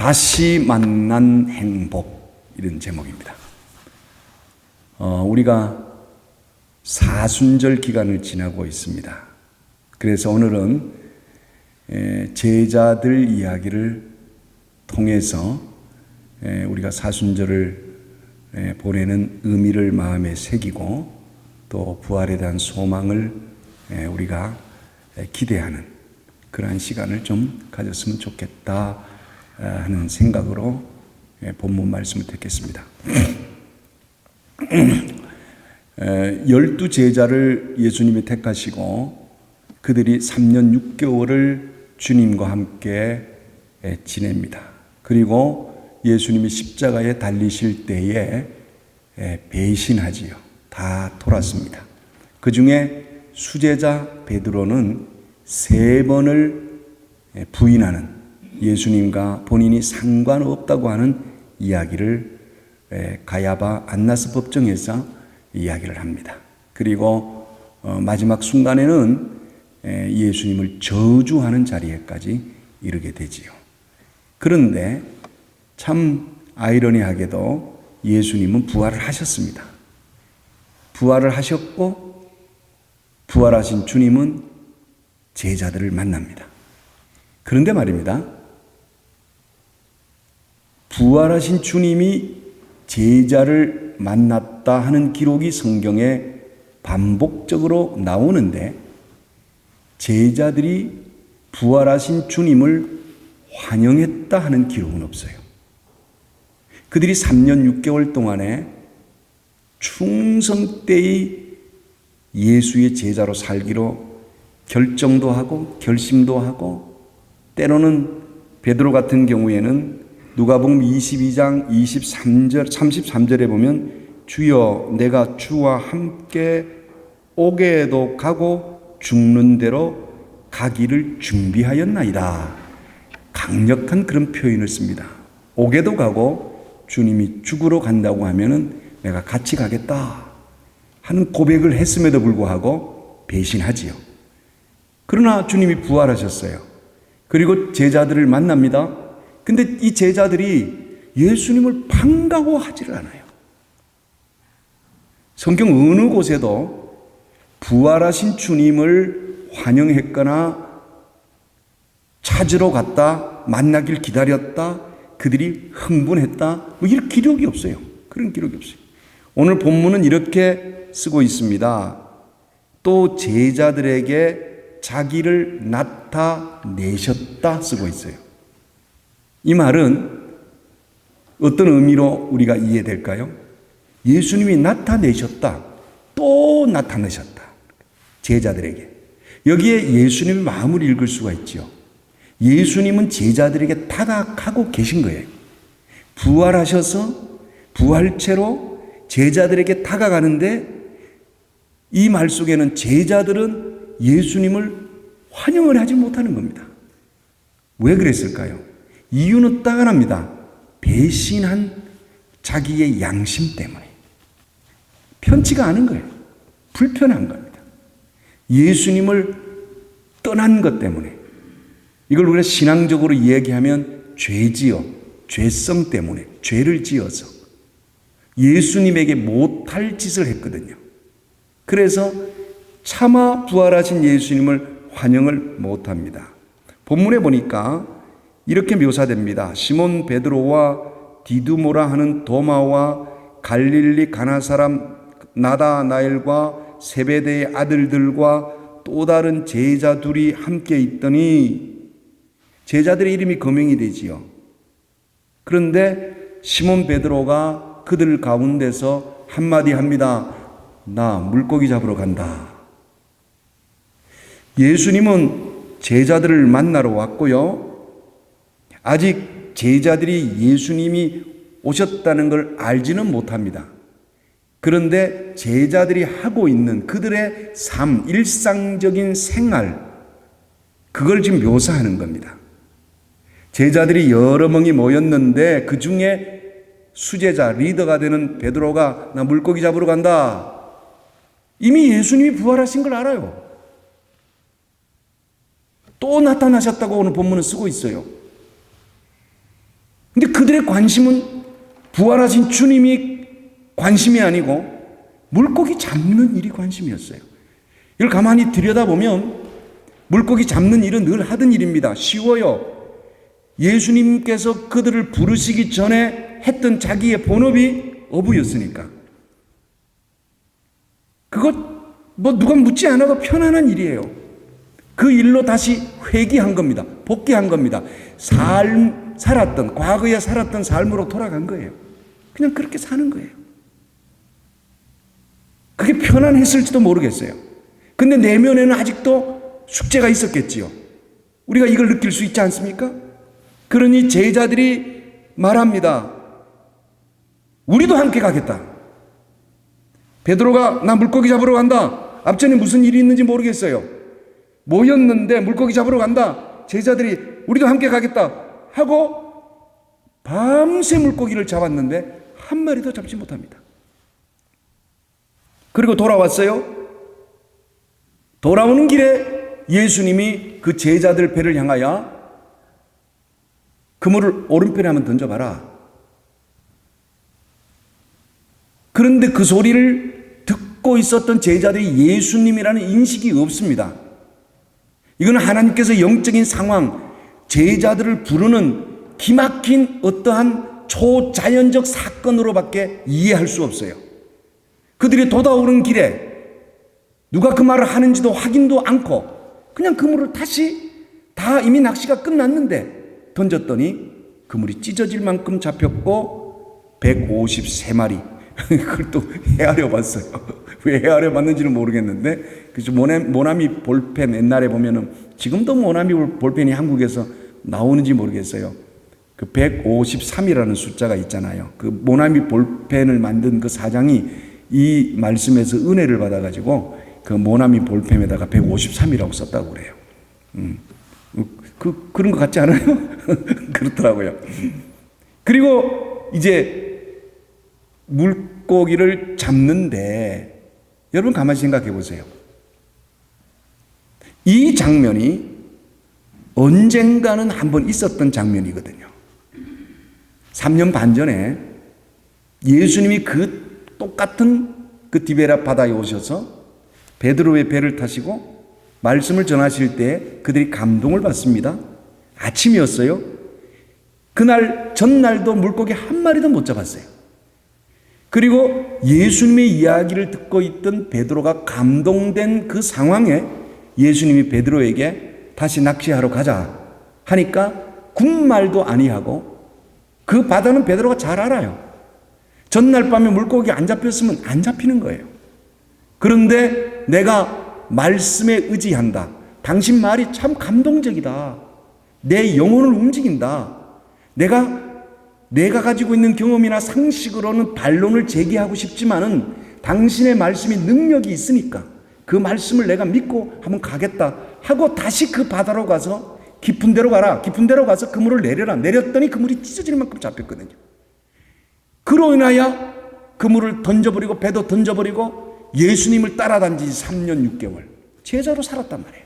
다시 만난 행복 이런 제목입니다. 어, 우리가 사순절 기간을 지나고 있습니다. 그래서 오늘은 에, 제자들 이야기를 통해서 에, 우리가 사순절을 에, 보내는 의미를 마음에 새기고 또 부활에 대한 소망을 에, 우리가 에, 기대하는 그러한 시간을 좀 가졌으면 좋겠다 아, 하는 생각으로 에, 본문 말씀을 듣겠습니다. 에, 열두 제자를 예수님이 택하시고 그들이 3년 6개월을 주님과 함께 에, 지냅니다. 그리고 예수님이 십자가에 달리실 때에 에, 배신하지요. 다 돌았습니다. 그 중에 수제자 베드로는 세 번을 에, 부인하는 예수님과 본인이 상관없다고 하는 이야기를 에, 가야바 안나스 법정에서 이야기를 합니다. 그리고 어, 마지막 순간에는 에, 예수님을 저주하는 자리에까지 이르게 되지요. 그런데 참 아이러니하게도 예수님은 부활을 하셨습니다. 부활을 하셨고 부활하신 주님은 제자들을 만납니다. 그런데 말입니다. 부활하신 주님이 제자를 만났다 하는 기록이 성경에 반복적으로 나오는데 제자들이 부활하신 주님을 환영했다 하는 기록은 없어요. 그들이 3년 6개월 동안에 충성 때의 예수의 제자로 살기로 결정도 하고 결심도 하고 때로는 베드로 같은 경우에는 누가복음 22장 23절 33절에 보면 주여 내가 주와 함께 오게도 가고 죽는 대로 가기를 준비하였나이다. 강력한 그런 표현을 씁니다. 오게도 가고 주님이 죽으러 간다고 하면은 내가 같이 가겠다 하는 고백을 했음에도 불구하고 배신하지요. 그러나 주님이 부활하셨어요. 그리고 제자들을 만납니다. 근데 이 제자들이 예수님을 반가워하지를 않아요. 성경 어느 곳에도 부활하신 주님을 환영했거나 찾으러 갔다, 만나길 기다렸다, 그들이 흥분했다, 뭐 이런 기록이 없어요. 그런 기록이 없어요. 오늘 본문은 이렇게 쓰고 있습니다. 또 제자들에게 자기를 나타내셨다 쓰고 있어요. 이 말은 어떤 의미로 우리가 이해될까요? 예수님이 나타내셨다. 또 나타내셨다. 제자들에게. 여기에 예수님의 마음을 읽을 수가 있죠. 예수님은 제자들에게 다가가고 계신 거예요. 부활하셔서 부활체로 제자들에게 다가가는데 이 말 속에는 제자들은 예수님을 환영을 하지 못하는 겁니다. 왜 그랬을까요? 이유는 따가납니다. 배신한 자기의 양심 때문에. 편치가 않은 거예요. 불편한 겁니다. 예수님을 떠난 것 때문에. 이걸 우리가 신앙적으로 이야기하면 죄지어, 죄성 때문에, 죄를 지어서 예수님에게 못할 짓을 했거든요. 그래서 차마 부활하신 예수님을 환영을 못합니다. 본문에 보니까 이렇게 묘사됩니다. 시몬 베드로와 디두모라 하는 도마와 갈릴리 가나 사람 나다나엘과 세베대의 아들들과 또 다른 제자 둘이 함께 있더니 제자들의 이름이 거명이 되지요. 그런데 시몬 베드로가 그들 가운데서 한마디 합니다. 나 물고기 잡으러 간다. 예수님은 제자들을 만나러 왔고요. 아직 제자들이 예수님이 오셨다는 걸 알지는 못합니다. 그런데 제자들이 하고 있는 그들의 삶, 일상적인 생활, 그걸 지금 묘사하는 겁니다. 제자들이 여러 명이 모였는데 그 중에 수제자, 리더가 되는 베드로가 나 물고기 잡으러 간다. 이미 예수님이 부활하신 걸 알아요. 또 나타나셨다고 오늘 본문은 쓰고 있어요. 그들의 관심은 부활하신 주님이 관심이 아니고 물고기 잡는 일이 관심이었어요. 이걸 가만히 들여다보면 물고기 잡는 일은 늘 하던 일입니다. 쉬워요. 예수님께서 그들을 부르시기 전에 했던 자기의 본업이 어부였으니까. 그것 뭐 누가 묻지 않아도 편안한 일이에요. 그 일로 다시 회귀한 겁니다. 복귀한 겁니다. 삶 살았던 과거에 살았던 삶으로 돌아간 거예요. 그냥 그렇게 사는 거예요. 그게 편안했을지도 모르겠어요. 근데 내면에는 아직도 숙제가 있었겠지요. 우리가 이걸 느낄 수 있지 않습니까? 그러니 제자들이 말합니다. 우리도 함께 가겠다. 베드로가 나 물고기 잡으러 간다. 앞전에 무슨 일이 있는지 모르겠어요. 모였는데 물고기 잡으러 간다. 제자들이 우리도 함께 가겠다 하고 밤새 물고기를 잡았는데 한 마리도 잡지 못합니다. 그리고 돌아왔어요. 돌아오는 길에 예수님이 그 제자들 배를 향하여 그물을 오른편에 한번 던져봐라. 그런데 그 소리를 듣고 있었던 제자들이 예수님이라는 인식이 없습니다. 이거는 하나님께서 영적인 상황, 제자들을 부르는 기막힌 어떠한 초자연적 사건으로밖에 이해할 수 없어요. 그들이 돌아오는 길에 누가 그 말을 하는지도 확인도 않고 그냥 그물을 다시 다 이미 낚시가 끝났는데 던졌더니 그물이 찢어질 만큼 잡혔고 153마리 그걸 또 헤아려 봤어요. 왜 헤아려 봤는지는 모르겠는데 그래서 모나미 볼펜 옛날에 보면은 지금도 모나미 볼펜이 한국에서 나오는지 모르겠어요. 그 153이라는 숫자가 있잖아요. 그 모나미 볼펜을 만든 그 사장이 이 말씀에서 은혜를 받아가지고 그 모나미 볼펜에다가 153이라고 썼다고 그래요. 음. 그, 그런 것 같지 않아요? 그렇더라고요. 그리고 이제 물고기를 잡는데 여러분 가만히 생각해 보세요. 이 장면이 언젠가는 한 번 있었던 장면이거든요. 3년 반 전에 예수님이 그 똑같은 그 디베라 바다에 오셔서 베드로의 배를 타시고 말씀을 전하실 때 그들이 감동을 받습니다. 아침이었어요. 그날 전날도 물고기 한 마리도 못 잡았어요. 그리고 예수님의 이야기를 듣고 있던 베드로가 감동된 그 상황에 예수님이 베드로에게 다시 낚시하러 가자 하니까 군말도 아니하고 그 바다는 베드로가 잘 알아요. 전날 밤에 물고기 안 잡혔으면 안 잡히는 거예요. 그런데 내가 말씀에 의지한다. 당신 말이 참 감동적이다. 내 영혼을 움직인다. 내가 내가 가지고 있는 경험이나 상식으로는 반론을 제기하고 싶지만은 당신의 말씀이 능력이 있으니까 그 말씀을 내가 믿고 한번 가겠다 하고 다시 그 바다로 가서 깊은 데로 가라. 깊은 데로 가서 그물을 내려라. 내렸더니 그물이 찢어질 만큼 잡혔거든요. 그로 인하여 그물을 던져버리고 배도 던져버리고 예수님을 따라다닌 지 3년 6개월 제자로 살았단 말이에요.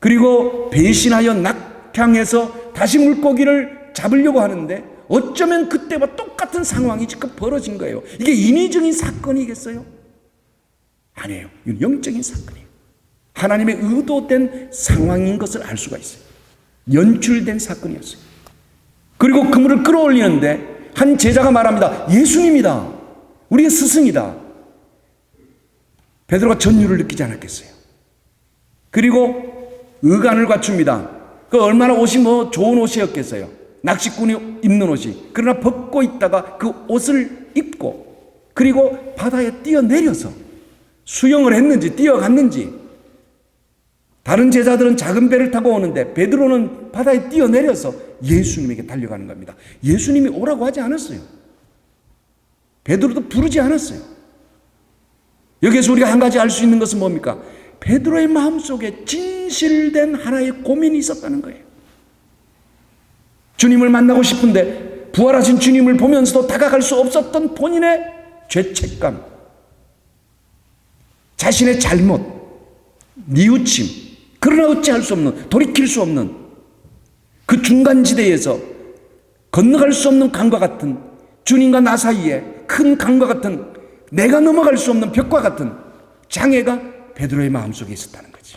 그리고 배신하여 낙향해서 다시 물고기를 잡으려고 하는데 어쩌면 그때와 똑같은 상황이 지금 벌어진 거예요. 이게 인위적인 사건이겠어요? 아니에요. 이건 영적인 사건이에요. 하나님의 의도된 상황인 것을 알 수가 있어요. 연출된 사건이었어요. 그리고 그물을 끌어올리는데 한 제자가 말합니다. 예수님이다. 우리의 스승이다. 베드로가 전율을 느끼지 않았겠어요. 그리고 의간을 갖춥니다. 그 얼마나 옷이 뭐 좋은 옷이었겠어요. 낚시꾼이 입는 옷이. 그러나 벗고 있다가 그 옷을 입고 그리고 바다에 뛰어내려서 수영을 했는지 뛰어갔는지 다른 제자들은 작은 배를 타고 오는데 베드로는 바다에 뛰어내려서 예수님에게 달려가는 겁니다. 예수님이 오라고 하지 않았어요. 베드로도 부르지 않았어요. 여기에서 우리가 한 가지 알 수 있는 것은 뭡니까? 베드로의 마음속에 진실된 하나의 고민이 있었다는 거예요. 주님을 만나고 싶은데 부활하신 주님을 보면서도 다가갈 수 없었던 본인의 죄책감, 자신의 잘못, 뉘우침, 그러나 어찌할 수 없는, 돌이킬 수 없는 그 중간 지대에서 건너갈 수 없는 강과 같은 주님과 나 사이에 큰 강과 같은 내가 넘어갈 수 없는 벽과 같은 장애가 베드로의 마음속에 있었다는 거지.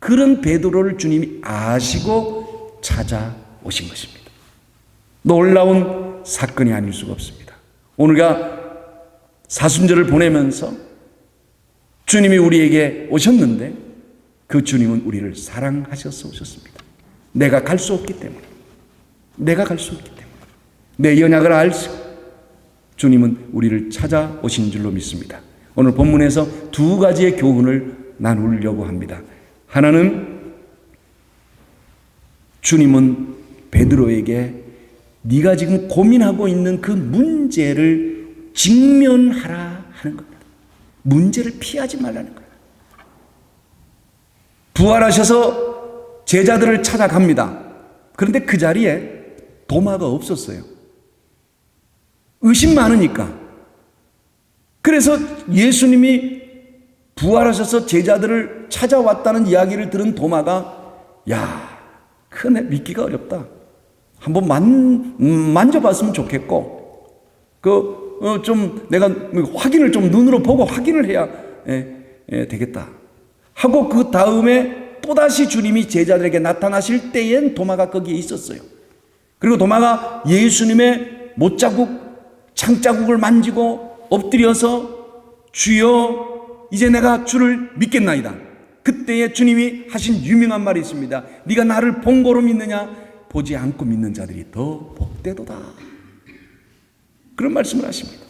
그런 베드로를 주님이 아시고 찾아오신 것입니다. 놀라운 사건이 아닐 수가 없습니다. 오늘가 사순절을 보내면서 주님이 우리에게 오셨는데 그 주님은 우리를 사랑하셔서 오셨습니다. 내가 갈 수 없기 때문에. 내가 갈 수 없기 때문에. 내 연약을 알수 주님은 우리를 찾아오신 줄로 믿습니다. 오늘 본문에서 두 가지의 교훈을 나누려고 합니다. 하나는 주님은 베드로에게 네가 지금 고민하고 있는 그 문제를 직면하라 하는 겁니다. 문제를 피하지 말라는 거예요. 부활하셔서 제자들을 찾아갑니다. 그런데 그 자리에 도마가 없었어요. 의심 많으니까. 그래서 예수님이 부활하셔서 제자들을 찾아왔다는 이야기를 들은 도마가 야, 큰애 믿기가 어렵다. 한번 만, 음, 만져봤으면 좋겠고, 그, 어, 좀 내가 확인을 좀 눈으로 보고 확인을 해야 예, 예, 되겠다. 하고 그 다음에 또다시 주님이 제자들에게 나타나실 때엔 도마가 거기에 있었어요. 그리고 도마가 예수님의 못자국, 창자국을 만지고 엎드려서 주여 이제 내가 주를 믿겠나이다. 그때에 주님이 하신 유명한 말이 있습니다. 네가 나를 본고로 믿느냐? 보지 않고 믿는 자들이 더 복되도다. 그런 말씀을 하십니다.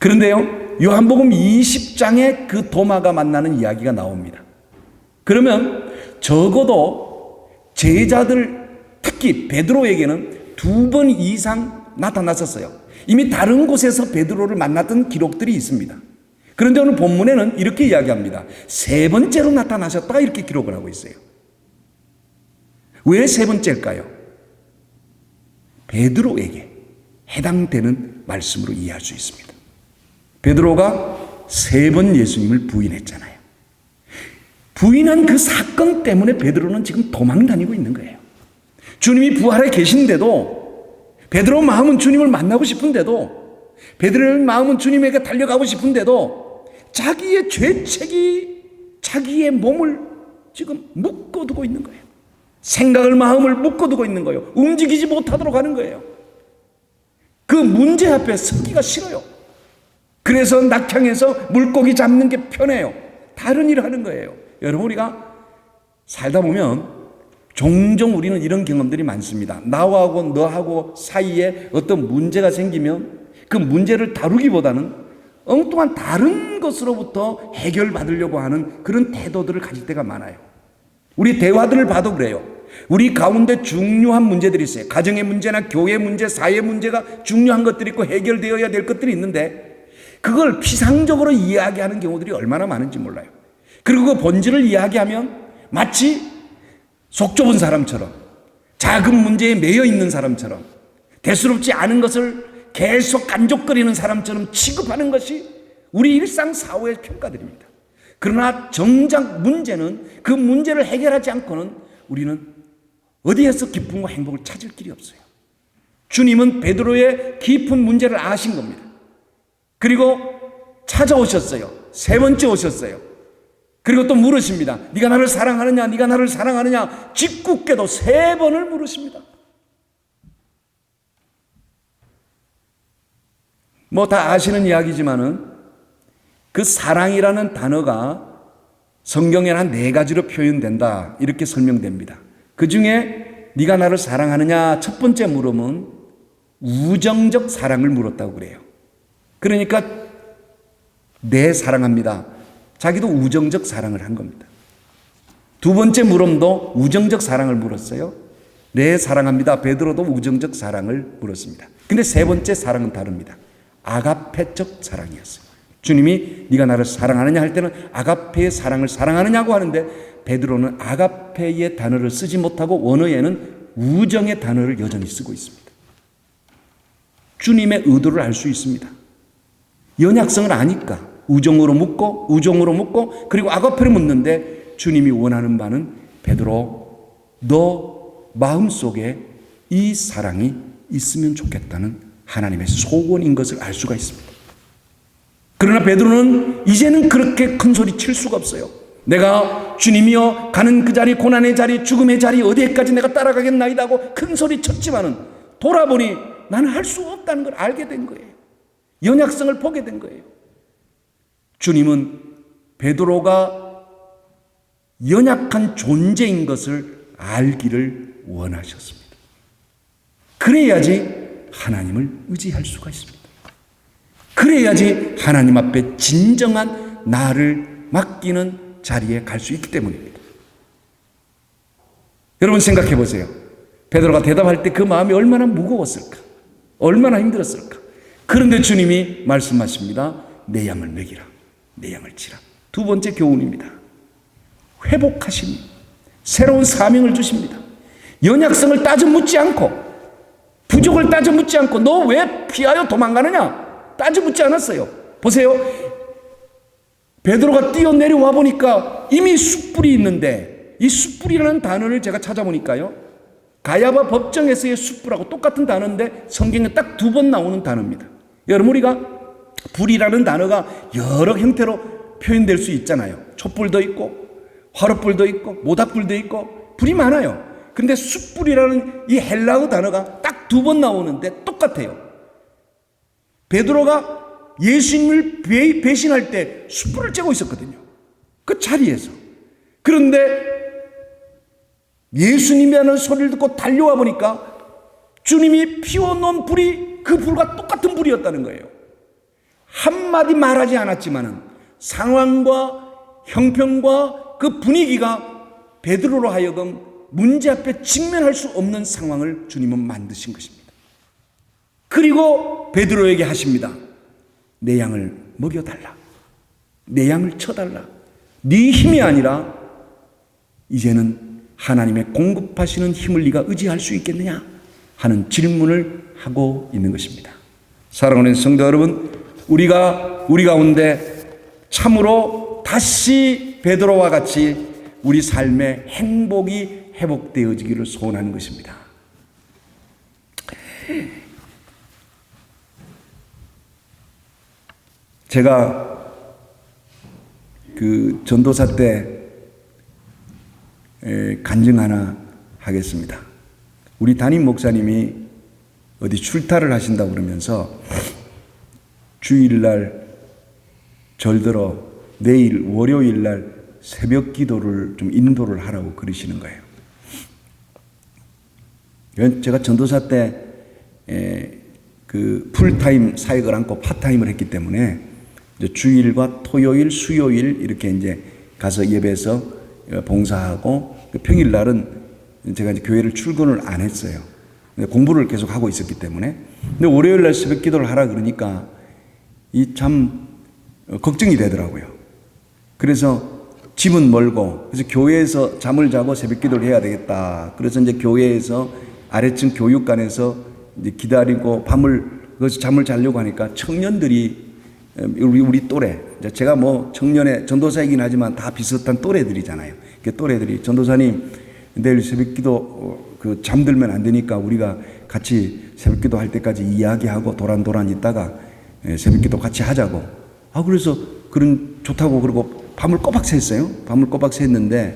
그런데요, 요한복음 20장에 그 도마가 만나는 이야기가 나옵니다. 그러면 적어도 제자들, 특히 베드로에게는 두 번 이상 나타났었어요. 이미 다른 곳에서 베드로를 만났던 기록들이 있습니다. 그런데 오늘 본문에는 이렇게 이야기합니다. 세 번째로 나타나셨다 이렇게 기록을 하고 있어요. 왜 세 번째일까요? 베드로에게 해당되는 말씀으로 이해할 수 있습니다. 베드로가 세 번 예수님을 부인했잖아요. 부인한 그 사건 때문에 베드로는 지금 도망 다니고 있는 거예요. 주님이 부활해 계신데도 베드로 마음은 주님을 만나고 싶은데도 베드로의 마음은 주님에게 달려가고 싶은데도 자기의 죄책이 자기의 몸을 지금 묶어두고 있는 거예요. 생각을 마음을 묶어두고 있는 거예요. 움직이지 못하도록 하는 거예요. 그 문제 앞에 서기가 싫어요. 그래서 낙향에서 물고기 잡는 게 편해요. 다른 일을 하는 거예요. 여러분 우리가 살다 보면 종종 우리는 이런 경험들이 많습니다. 나하고 너하고 사이에 어떤 문제가 생기면 그 문제를 다루기보다는 엉뚱한 다른 것으로부터 해결받으려고 하는 그런 태도들을 가질 때가 많아요. 우리 대화들을 봐도 그래요. 우리 가운데 중요한 문제들이 있어요. 가정의 문제나 교회 문제, 사회 문제가 중요한 것들이 있고 해결되어야 될 것들이 있는데 그걸 피상적으로 이야기하는 경우들이 얼마나 많은지 몰라요. 그리고 그 본질을 이야기하면 마치 속 좁은 사람처럼 작은 문제에 매여 있는 사람처럼 대수롭지 않은 것을 계속 간족거리는 사람처럼 취급하는 것이 우리 일상 사회의 평가들입니다. 그러나 정작 문제는 그 문제를 해결하지 않고는 우리는 어디에서 기쁨과 행복을 찾을 길이 없어요. 주님은 베드로의 깊은 문제를 아신 겁니다. 그리고 찾아오셨어요. 세 번째 오셨어요. 그리고 또 물으십니다. 네가 나를 사랑하느냐? 네가 나를 사랑하느냐? 짓궂게도 세 번을 물으십니다. 뭐 다 아시는 이야기지만은 그 사랑이라는 단어가 성경에 한네 가지로 표현된다. 이렇게 설명됩니다. 그 중에 네가 나를 사랑하느냐 첫 번째 물음은 우정적 사랑을 물었다고 그래요. 그러니까 내 사랑합니다. 자기도 우정적 사랑을 한 겁니다. 두 번째 물음도 우정적 사랑을 물었어요. 내 사랑합니다. 베드로도 우정적 사랑을 물었습니다. 근데 세 번째 사랑은 다릅니다. 아가페적 사랑이었어요. 주님이 네가 나를 사랑하느냐 할 때는 아가페의 사랑을 사랑하느냐고 하는데 베드로는 아가페의 단어를 쓰지 못하고 원어에는 우정의 단어를 여전히 쓰고 있습니다. 주님의 의도를 알 수 있습니다. 연약성을 아니까 우정으로 묻고 우정으로 묻고 그리고 아가페를 묻는데 주님이 원하는 바는 베드로 너 마음 속에 이 사랑이 있으면 좋겠다는 하나님의 소원인 것을 알 수가 있습니다. 그러나 베드로는 이제는 그렇게 큰 소리 칠 수가 없어요. 내가 주님이여 가는 그 자리 고난의 자리 죽음의 자리 어디에까지 내가 따라가겠나이다 하고 큰 소리 쳤지만은 돌아보니 나는 할 수 없다는 걸 알게 된 거예요. 연약성을 보게 된 거예요. 주님은 베드로가 연약한 존재인 것을 알기를 원하셨습니다. 그래야지 하나님을 의지할 수가 있습니다. 그래야지 하나님 앞에 진정한 나를 맡기는 자리에 갈 수 있기 때문입니다. 여러분 생각해 보세요. 베드로가 대답할 때 그 마음이 얼마나 무거웠을까? 얼마나 힘들었을까? 그런데 주님이 말씀하십니다. 내 양을 먹이라. 내 양을 치라. 두 번째 교훈입니다. 회복하심. 새로운 사명을 주십니다. 연약성을 따져 묻지 않고 부족을 따져 묻지 않고 너 왜 피하여 도망가느냐? 따져 묻지 않았어요. 보세요. 베드로가 뛰어내려와 보니까 이미 숯불이 있는데 이 숯불이라는 단어를 제가 찾아보니까요. 가야바 법정에서의 숯불하고 똑같은 단어인데 성경에 딱 두 번 나오는 단어입니다. 여러분 우리가 불이라는 단어가 여러 형태로 표현될 수 있잖아요. 촛불도 있고 화롯불도 있고 모닥불도 있고 불이 많아요. 근데 숯불이라는 이 헬라어 단어가 딱 두 번 나오는데 똑같아요. 베드로가 예수님을 배, 배신할 때 숯불을 쬐고 있었거든요. 그 자리에서. 그런데 예수님이라는 소리를 듣고 달려와 보니까 주님이 피워놓은 불이 그 불과 똑같은 불이었다는 거예요. 한마디 말하지 않았지만은 상황과 형편과 그 분위기가 베드로로 하여금 문제 앞에 직면할 수 없는 상황을 주님은 만드신 것입니다. 그리고 베드로에게 하십니다. 내 양을 먹여달라. 내 양을 쳐달라. 네 힘이 아니라 이제는 하나님의 공급하시는 힘을 네가 의지할 수 있겠느냐 하는 질문을 하고 있는 것입니다. 사랑하는 성도 여러분, 우리가 우리 가운데 참으로 다시 베드로와 같이 우리 삶의 행복이 회복되어지기를 소원하는 것입니다. 제가 그 전도사 때 간증 하나 하겠습니다. 우리 담임 목사님이 어디 출타를 하신다고 그러면서 주일날 절들어 내일 월요일날 새벽 기도를 좀 인도를 하라고 그러시는 거예요. 제가 전도사 때 그 풀타임 사역을 안고 파타임을 했기 때문에 주일과 토요일, 수요일 이렇게 이제 가서 예배에서 봉사하고 그 평일 날은 제가 이제 교회를 출근을 안 했어요. 공부를 계속 하고 있었기 때문에. 근데 월요일 날 새벽 기도를 하라 그러니까 이 참 걱정이 되더라고요. 그래서 집은 멀고 그래서 교회에서 잠을 자고 새벽 기도를 해야 되겠다. 그래서 이제 교회에서 아래층 교육관에서 이제 기다리고 밤을 그래서 잠을 자려고 하니까 청년들이 우리 우리 또래 제가 뭐 청년의 전도사이긴 하지만 다 비슷한 또래들이잖아요. 그 또래들이 전도사님 내일 새벽 기도 그 잠들면 안 되니까 우리가 같이 새벽 기도 할 때까지 이야기하고 도란도란 있다가 새벽 기도 같이 하자고. 아 그래서 그런 좋다고 그러고 밤을 꼬박 샜어요. 밤을 꼬박 샜는데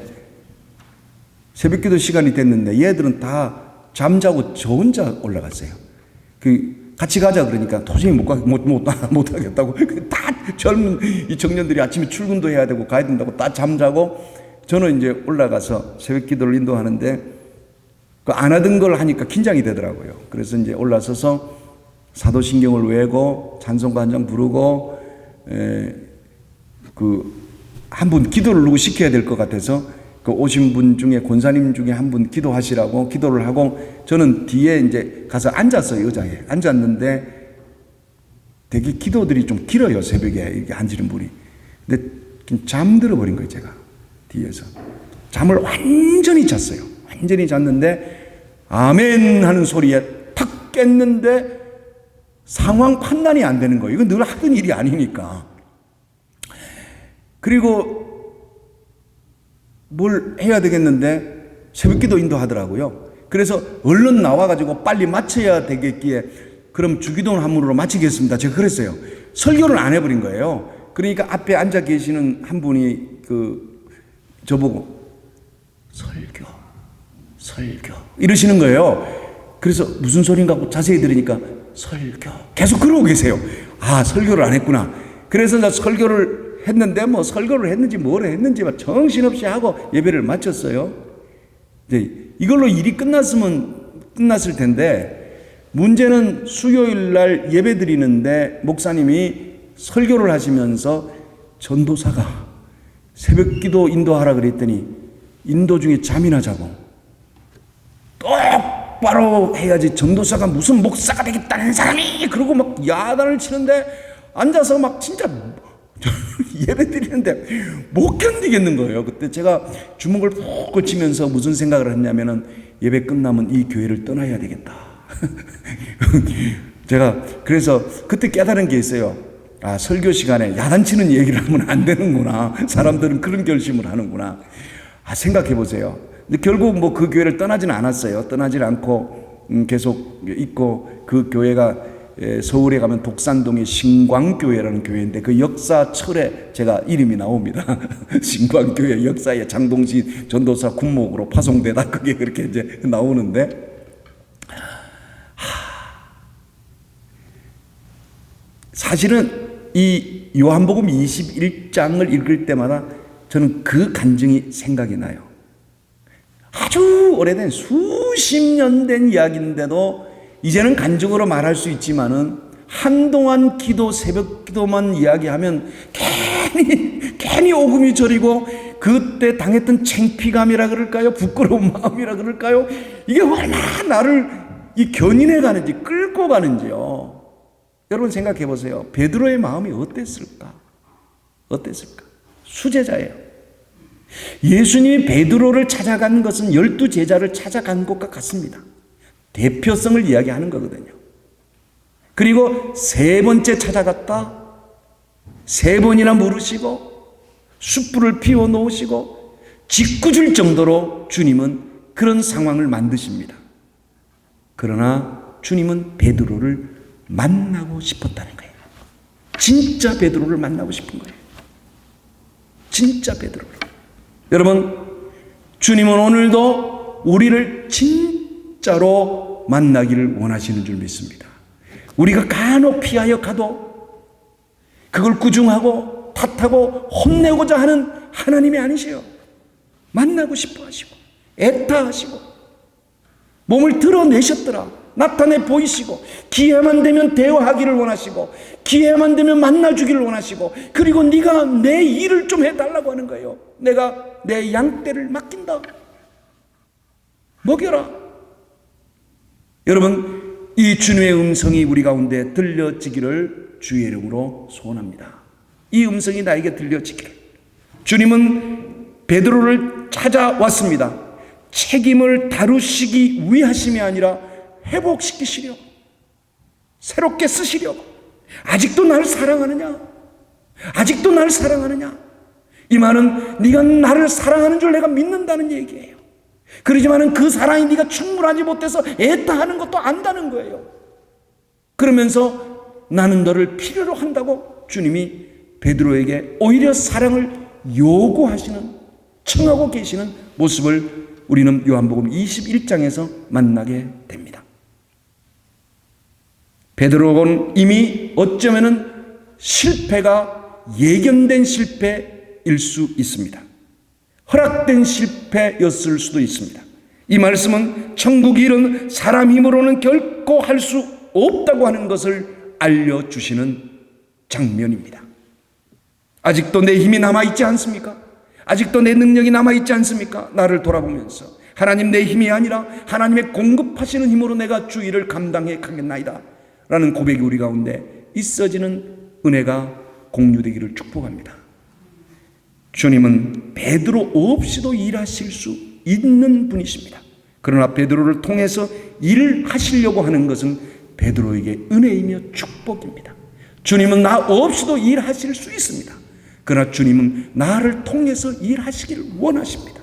새벽 기도 시간이 됐는데 얘들은 다 잠자고 저 혼자 올라갔어요. 그 같이 가자 그러니까 도저히 못 가, 못, 못, 못 하겠다고. 다 젊은 이 청년들이 아침에 출근도 해야 되고 가야 된다고 다 잠자고 저는 이제 올라가서 새벽 기도를 인도하는데 그 안 하던 걸 하니까 긴장이 되더라고요. 그래서 이제 올라서서 사도신경을 외고 찬송가 한 장 부르고 그 한 분 기도를 누구 시켜야 될 것 같아서 그 오신 분 중에 권사님 중에 한 분 기도하시라고 기도를 하고 저는 뒤에 이제 가서 앉았어요 의자에. 앉았는데 되게 기도들이 좀 길어요 새벽에 이렇게 앉으는 분이. 근데 잠들어 버린 거예요 제가. 뒤에서. 잠을 완전히 잤어요. 완전히 잤는데 아멘 하는 소리에 탁 깼는데 상황 판단이 안 되는 거예요 이건 늘 하던 일이 아니니까 그리고 뭘 해야 되겠는데 새벽 기도 인도하더라고요. 그래서 얼른 나와가지고 빨리 마쳐야 되겠기에 그럼 주기도원 한문으로 마치겠습니다. 제가 그랬어요. 설교를 안 해버린 거예요. 그러니까 앞에 앉아 계시는 한 분이 그 저보고 설교, 설교 이러시는 거예요. 그래서 무슨 소린가 하고 자세히 들으니까 설교 계속 그러고 계세요. 아 설교를 안 했구나. 그래서 나 설교를 했는데 뭐 설교를 했는지 뭘 했는지 막 정신없이 하고 예배를 마쳤어요. 이제 이걸로 일이 끝났으면 끝났을 텐데 문제는 수요일 날 예배 드리는데 목사님이 설교를 하시면서 전도사가 새벽 기도 인도하라 그랬더니 인도 중에 잠이나 자고 똑바로 해야지 전도사가 무슨 목사가 되겠다는 사람이 그러고 막 야단을 치는데 앉아서 막 진짜 예배 드리는데 못 견디겠는 거예요. 그때 제가 주먹을 푹 꽂히면서 무슨 생각을 했냐면은 예배 끝나면 이 교회를 떠나야 되겠다. 제가 그래서 그때 깨달은 게 있어요. 아, 설교 시간에 야단치는 얘기를 하면 안 되는구나. 사람들은 그런 결심을 하는구나. 아, 생각해 보세요. 근데 결국 뭐 그 교회를 떠나지는 않았어요. 떠나질 않고 음, 계속 있고 그 교회가 에, 서울에 가면 독산동의 신광교회라는 교회인데 그 역사 철에 제가 이름이 나옵니다. 신광교회 역사에 장동신 전도사 군목으로 파송되다 그게 그렇게 이제 나오는데 사실은 이 요한복음 21장을 읽을 때마다 저는 그 간증이 생각이 나요. 아주 오래된 수십 년 된 이야기인데도 이제는 간증으로 말할 수 있지만은 한동안 기도 새벽 기도만 이야기하면 괜히 괜히 오금이 저리고 그때 당했던 창피감이라 그럴까요? 부끄러운 마음이라 그럴까요? 이게 얼마나 나를 이 견인해 가는지 끌고 가는지요. 여러분 생각해 보세요. 베드로의 마음이 어땠을까? 어땠을까? 수제자예요. 예수님이 베드로를 찾아간 것은 열두 제자를 찾아간 것과 같습니다. 대표성을 이야기하는 거거든요. 그리고 세 번째 찾아갔다. 세 번이나 물으시고 숯불을 피워 놓으시고 짓궂을 정도로 주님은 그런 상황을 만드십니다. 그러나 주님은 베드로를 만나고 싶었다는 거예요. 진짜 베드로를 만나고 싶은 거예요. 진짜 베드로를. 여러분, 주님은 오늘도 우리를 진짜로 만나기를 원하시는 줄 믿습니다. 우리가 간혹 피하여 가도 그걸 꾸중하고 탓하고 혼내고자 하는 하나님이 아니시요. 만나고 싶어 하시고, 애타하시고, 몸을 드러내셨더라. 나타내 보이시고 기회만 되면 대화하기를 원하시고 기회만 되면 만나주기를 원하시고 그리고 네가 내 일을 좀 해달라고 하는 거예요. 내가 내 양떼를 맡긴다. 먹여라. 여러분 이 주님의 음성이 우리 가운데 들려지기를 주의 이름으로 소원합니다. 이 음성이 나에게 들려지기를. 주님은 베드로를 찾아왔습니다. 책임을 다루시기 위하심이 아니라 회복시키시려. 새롭게 쓰시려. 아직도 날 사랑하느냐? 아직도 날 사랑하느냐? 이 말은 네가 나를 사랑하는 줄 내가 믿는다는 얘기예요. 그러지만은 그 사랑이 네가 충분하지 못해서 애타하는 것도 안다는 거예요. 그러면서 나는 너를 필요로 한다고 주님이 베드로에게 오히려 사랑을 요구하시는 청하고 계시는 모습을 우리는 요한복음 21장에서 만나게 됩니다. 베드로는 이미 어쩌면은 실패가 예견된 실패일 수 있습니다. 허락된 실패였을 수도 있습니다. 이 말씀은 천국 일은 사람 힘으로는 결코 할 수 없다고 하는 것을 알려주시는 장면입니다. 아직도 내 힘이 남아있지 않습니까? 아직도 내 능력이 남아있지 않습니까? 나를 돌아보면서. 하나님 내 힘이 아니라 하나님의 공급하시는 힘으로 내가 주의를 감당해 가겠나이다. 라는 고백이 우리 가운데 있어지는 은혜가 공유되기를 축복합니다. 주님은 베드로 없이도 일하실 수 있는 분이십니다. 그러나 베드로를 통해서 일을 하시려고 하는 것은 베드로에게 은혜이며 축복입니다. 주님은 나 없이도 일하실 수 있습니다. 그러나 주님은 나를 통해서 일하시기를 원하십니다.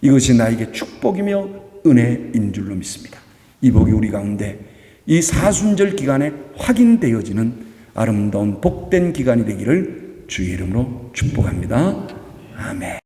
이것이 나에게 축복이며 은혜인 줄로 믿습니다. 이 복이 우리 가운데 이 사순절 기간에 확인되어지는 아름다운 복된 기간이 되기를 주의 이름으로 축복합니다. 아멘.